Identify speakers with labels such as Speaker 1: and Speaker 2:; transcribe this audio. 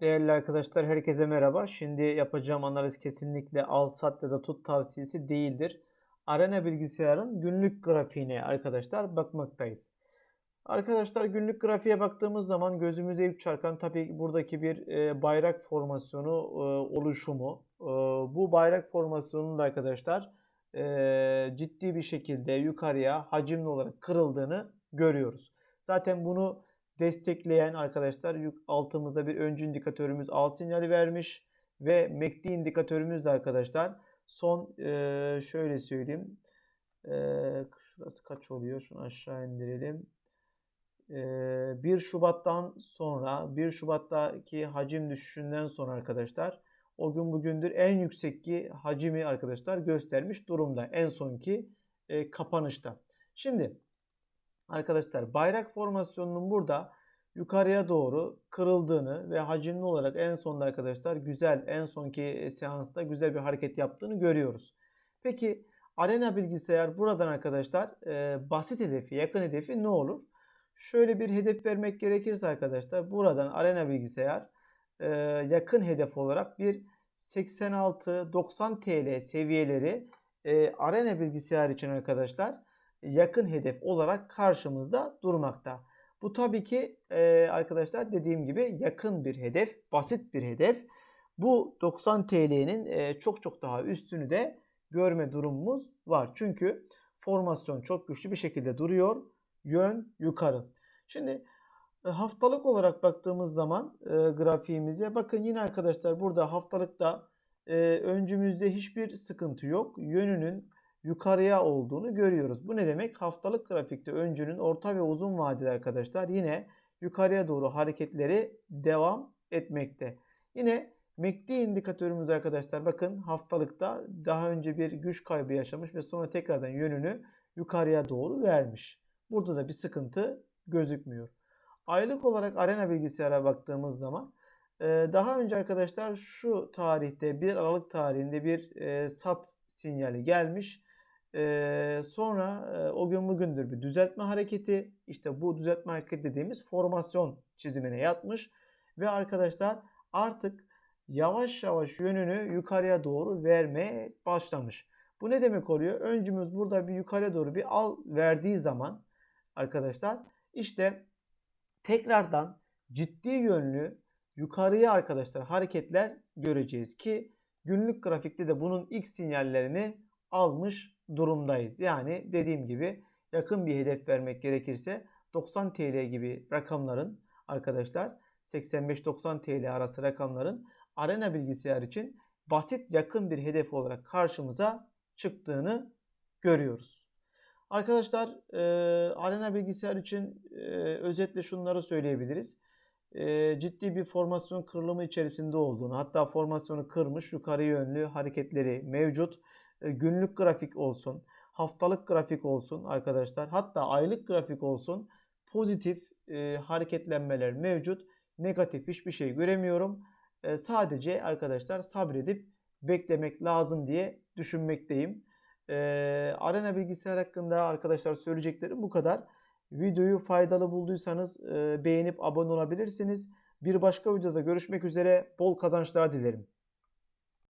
Speaker 1: Değerli arkadaşlar herkese merhaba. Şimdi yapacağım analiz kesinlikle al sat ya da tut tavsiyesi değildir. Arena bilgisayarın günlük grafiğine arkadaşlar bakmaktayız. Arkadaşlar günlük grafiğe baktığımız zaman gözümüze ilk çarpan tabii ki buradaki bir e, bayrak formasyonu e, oluşumu. E, bu bayrak formasyonunun da arkadaşlar ciddi bir şekilde yukarıya hacimli olarak kırıldığını görüyoruz. Zaten bunu destekleyen arkadaşlar altımızda bir öncü indikatörümüz al sinyali vermiş ve MACD indikatörümüz de arkadaşlar son e, şöyle söyleyeyim e, şurası kaç oluyor şunu aşağı indirelim e, 1 Şubat'tan sonra 1 Şubat'taki hacim düşüşünden sonra arkadaşlar o gün bugündür en yüksek ki hacimi arkadaşlar göstermiş durumda en sonki e, kapanışta. Şimdi Arkadaşlar bayrak formasyonunun burada yukarıya doğru kırıldığını ve hacimli olarak en sonda arkadaşlar güzel en sonki seansta güzel bir hareket yaptığını görüyoruz. Peki arena bilgisayar buradan arkadaşlar e, basit hedefi yakın hedefi ne olur? Şöyle bir hedef vermek gerekirse arkadaşlar buradan arena bilgisayar e, yakın hedef olarak bir 86-90 TL seviyeleri e, arena bilgisayar için arkadaşlar yakın hedef olarak karşımızda durmakta. Bu tabii ki e, arkadaşlar dediğim gibi yakın bir hedef, basit bir hedef. Bu 90 TL'nin e, çok çok daha üstünü de görme durumumuz var. Çünkü formasyon çok güçlü bir şekilde duruyor. Yön yukarı. Şimdi e, haftalık olarak baktığımız zaman grafiğimize bakın yine arkadaşlar burada haftalıkta öncümüzde hiçbir sıkıntı yok. Yönünün yukarıya olduğunu görüyoruz. Bu ne demek? Haftalık grafikte öncünün orta ve uzun vadeli arkadaşlar yine yukarıya doğru hareketleri devam etmekte. Yine MACD indikatörümüz arkadaşlar bakın haftalıkta daha önce bir güç kaybı yaşamış ve sonra tekrardan yönünü yukarıya doğru vermiş. Burada da bir sıkıntı gözükmüyor. Aylık olarak arena bilgisayara baktığımız zaman e, daha önce arkadaşlar şu tarihte 1 Aralık tarihinde bir e, sat sinyali gelmiş. Sonra o gün bugündür bir düzeltme hareketi. İşte bu düzeltme hareketi dediğimiz formasyon çizimine yatmış. Ve arkadaşlar artık yavaş yavaş yönünü yukarıya doğru vermeye başlamış. Bu ne demek oluyor? Öncümüz burada bir yukarıya doğru bir al verdiği zaman arkadaşlar işte tekrardan ciddi yönlü yukarıya arkadaşlar hareketler göreceğiz ki günlük grafikte de bunun ilk sinyallerini almış durumdayız. Yani dediğim gibi yakın bir hedef vermek gerekirse 90 TL gibi rakamların arkadaşlar 85-90 TL arası rakamların arena bilgisayar için basit yakın bir hedef olarak karşımıza çıktığını görüyoruz. Arkadaşlar e, arena bilgisayar için e, özetle şunları söyleyebiliriz. E, ciddi bir formasyon kırılımı içerisinde olduğunu hatta formasyonu kırmış yukarı yönlü hareketleri mevcut. E, günlük grafik olsun, haftalık grafik olsun arkadaşlar. Hatta aylık grafik olsun. Pozitif e, hareketlenmeler mevcut. Negatif hiçbir şey göremiyorum. E, sadece arkadaşlar sabredip beklemek lazım diye düşünmekteyim. E, Arena bilgisayar hakkında arkadaşlar söyleyeceklerim bu kadar. Videoyu faydalı bulduysanız e, beğenip abone olabilirsiniz. Bir başka videoda görüşmek üzere. Bol kazançlar dilerim.